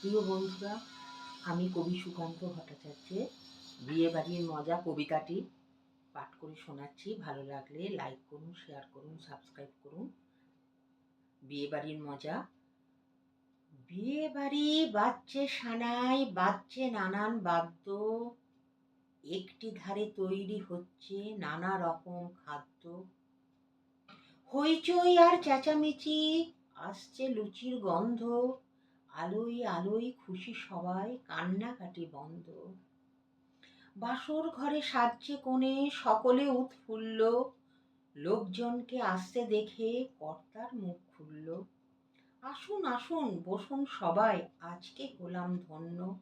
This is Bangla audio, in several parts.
প্রিয় বন্ধুরা, আমি কবি সুকান্ত ভট্টাচার্যের বিয়ে বাড়ির মজা কবিতাটি পাঠ করে শোনাচ্ছি। ভালো লাগলে লাইক করুন শেয়ার করুন সাবস্ক্রাইব করুন। বিয়ে বাড়ির মজা। বিয়ে বাড়ি বাচ্চে সানাই, বাজছে নানান বাদ্য। একটি ধারে তৈরি হচ্ছে নানা রকম খাদ্য। হইচই আর চেঁচামেচি, আসছে লুচির গন্ধ। আলোয় আলোয় খুশি সবাই, কান্নাকাটি বন্ধ। বাসর ঘরে সাজছে কোণে, সকলে উৎফুল্ল। লোকজনকে আসতে দেখে কর্তার মুখ খুলল। আসুন আসুন, বসুন সবাই, আজকে হলাম ধন্য।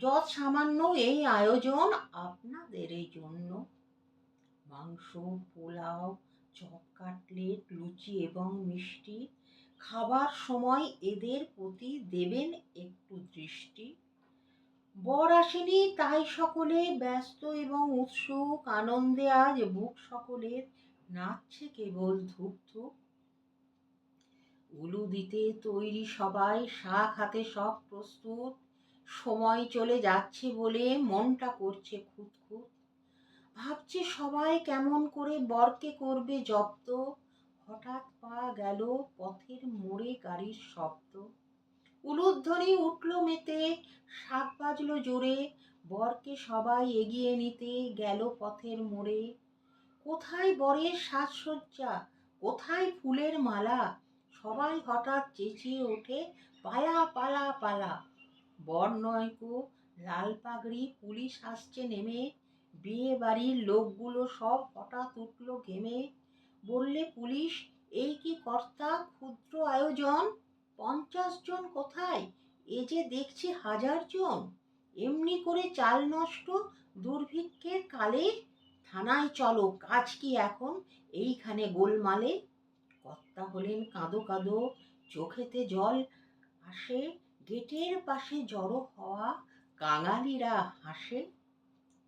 যত সামান্য এই আয়োজন আপনাদেরই জন্য। মাংস, পোলাও চপ কাটলেট লুচি এবং মিষ্টি খাবার সময় এদের প্রতি দেবেন একটু দৃষ্টি। বর আসেনি, তাই সকলে ব্যস্ত এবং উৎসুক। আনন্দে আজ বুক সকলের নাচছে কেবল ধূপ ধূপ। উলু দিতে তৈরি সবাই, শাক হাতে সব প্রস্তুত। সময় চলে যাচ্ছে বলে মনটা করছে খুঁত খুঁত ভাবছে সবাই কেমন করে বরকে করবে জব্দ। হঠাৎ পা গেল পথের মোড়ে গাড়ির শব্দ। উলুধ্বনি উঠল মেতে, শাক বাজলো জোরে, বরকে সবাই এগিয়ে নিতে গেল পথের মোড়ে। কোথায় বরের সাজসজ্জা? কোথায় ফুলের মালা? সবাই হঠাৎ চেঁচিয়ে ওঠে, পালা পালা পালা। বর নয়কো লাল পাগড়ি পুলিশ আসছে নেমে। বিয়ে বাড়ির লোকগুলো সব হঠাৎ উঠল ঘেমে। বললে পুলিশ এই কি কর্তা ক্ষুদ্র আয়োজন? পঞ্চাশ জন কোথায়? এ যে দেখছি হাজার জন। এমনি করে চাল নষ্ট, দুর্ভিক্ষের কালে? থানায় চলো, কাজ কি এখন? এইখানে গোলমালে? কর্তা হলেন কাঁদো কাঁদো, চোখেতে জল আসে, গেটের পাশে জড়ো হওয়া কাঙালিরা হাসে।